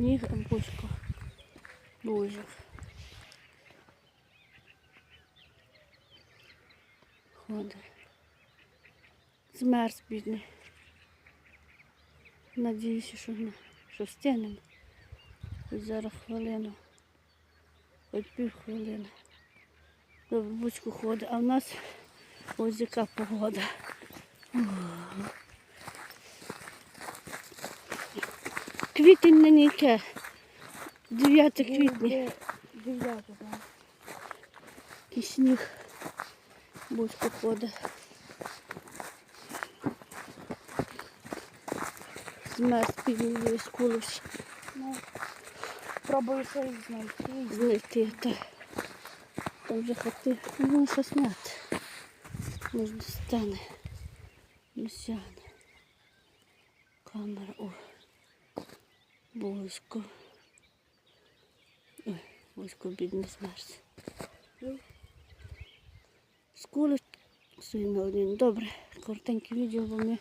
сніг, а бузько. Бузьок. Ходить. Змерз бідний. Надіюся, що, не, що встигнемо. Хоч зараз хвилину. Хоч пів хвилини. До бабуську ходить, а в нас ось яка погода. Квітень на ніке. 9 квітня. Дев'ята, так. І сніг. Бузько ходить. Змерз піднімає скулився. Ну, пробую щось знайти. Знайти та там вже хати. Ну, щось мати. Може достане. Не сяне. Камера. О. Бузько. Ой, Бузько бідний змерз. Скулить Сильно один. Добре, коротеньке відео, бо ми